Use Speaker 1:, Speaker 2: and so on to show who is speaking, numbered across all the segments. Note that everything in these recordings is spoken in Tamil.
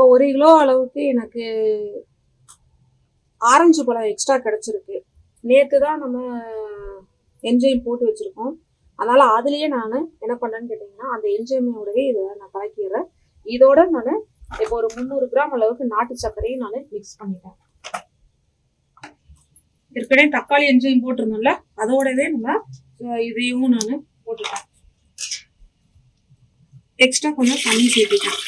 Speaker 1: இப்போ ஒரு கிலோ அளவுக்கு எனக்கு ஆரஞ்சு பழம் எக்ஸ்ட்ரா கிடச்சிருக்கு. நேற்று தான் நம்ம என்ஜைம் போட்டு வச்சுருக்கோம். அதனால் அதுலேயே நான் என்ன பண்ணேன்னு கேட்டிங்கன்னா அந்த என்ஜைமோடவே இதை நான் கலக்கிடுறேன். இதோட நான் இப்போ ஒரு முந்நூறு கிராம் அளவுக்கு நாட்டு சர்க்கரையும் நான் மிக்ஸ் பண்ணிட்டேன். ஏற்கனவே தக்காளி என்ஜைம் போட்டிருந்தோம்ல அதோடவே நம்ம இதையும் நான் போட்டுட்டேன். எக்ஸ்ட்ரா கொஞ்சம் தண்ணி சேர்த்துட்டேன்.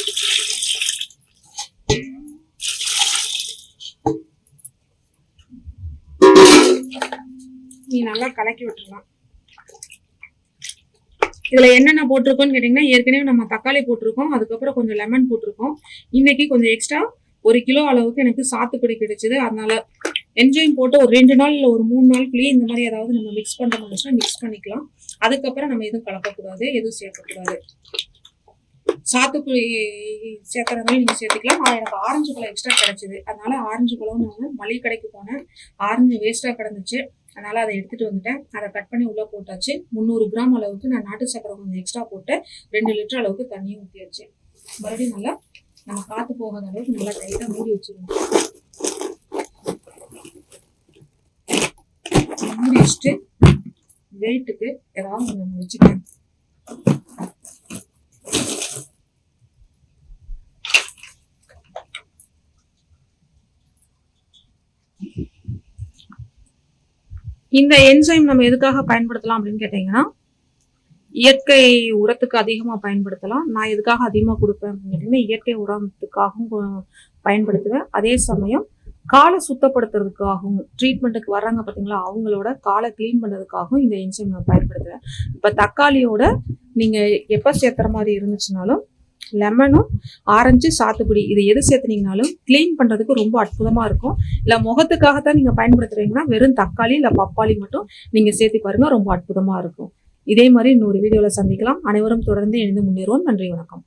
Speaker 1: நீ நல்லா கலக்கி விட்டுறலாம். இதில் என்னென்ன போட்டிருக்கோம்னு கேட்டிங்கன்னா ஏற்கனவே நம்ம தக்காளி போட்டிருக்கோம் அதுக்கப்புறம் கொஞ்சம் லெமன் போட்டிருக்கோம். இன்னைக்கு கொஞ்சம் எக்ஸ்ட்ரா ஒரு கிலோ அளவுக்கு எனக்கு சாத்துக்குடி கிடைச்சிது. அதனால என்ஜாயும் போட்டு ஒரு ரெண்டு நாள் இல்லை ஒரு மூணு நாளுக்குள்ளேயே இந்த மாதிரி ஏதாவது நம்ம மிக்ஸ் பண்ண மாதிரிச்சுன்னா மிக்ஸ் பண்ணிக்கலாம். அதுக்கப்புறம் நம்ம எதுவும் கலக்கக்கூடாது எதுவும் சேர்க்கக்கூடாது. சாத்துக்குடி சேர்க்கறதுனால நீங்கள் சேர்த்துக்கலாம். எனக்கு ஆரஞ்சு பழம் எக்ஸ்ட்ரா கிடச்சிது. அதனால ஆரஞ்சு பழம் நான் மளிகை கடைக்கு போனேன். ஆரஞ்சு வேஸ்ட்டாக கிடந்துச்சு. அதனால் அதை எடுத்துகிட்டு வந்துட்டேன். அதை கட் பண்ணி உள்ளே போட்டாச்சு. முந்நூறு கிராம் அளவுக்கு நான் நாட்டு சக்கரை கொஞ்சம் எக்ஸ்ட்ரா போட்டு ரெண்டு லிட்டர் அளவுக்கு தண்ணியும் ஊற்றியாச்சு மறுபடியும் நல்லா நம்ம காற்று போகாத அளவுக்கு நல்லா டைட்டாக மூடி வச்சிருவோம். மூடி வச்சுட்டு வெயிட்டுக்கு ஏதாவது நம்ம வச்சுக்கேன் இந்த என்சைம் நம்ம எதுக்காக பயன்படுத்தலாம் அப்படின்னு கேட்டிங்கன்னா இயற்கை உரத்துக்கு அதிகமாக பயன்படுத்தலாம். நான் எதுக்காக அதிகமாக கொடுப்பேன் அப்படின்னு கேட்டிங்கன்னா இயற்கை உரத்துக்காகவும் பயன்படுத்துவேன். அதே சமயம் காலை சுத்தப்படுத்துறதுக்காகவும் ட்ரீட்மெண்ட்டுக்கு வர்றாங்க பார்த்தீங்களா அவங்களோட காலை க்ளீன் பண்ணுறதுக்காகவும் இந்த என்சைம் நான் பயன்படுத்துவேன். இப்போ தக்காளியோட நீங்கள் எப்போ சேர்த்துற மாதிரி இருந்துச்சுனாலும் லெமனும் ஆரஞ்சு சாத்துக்குடி. இது எது சேர்த்துனீங்கனாலும் க்ளீன் பண்ணுறதுக்கு ரொம்ப அற்புதமாக இருக்கும். இல்லை முகத்துக்காகத்தான் நீங்கள் பயன்படுத்துகிறீங்கன்னா வெறும் தக்காளி இல்லை பப்பாளி மட்டும் நீங்கள் சேர்த்து பாருங்கள் ரொம்ப அற்புதமாக இருக்கும். இதே மாதிரி இன்னொரு வீடியோவில் சந்திக்கலாம். அனைவரும் தொடர்ந்து இணைந்து முன்னேறுவோம். நன்றி வணக்கம்.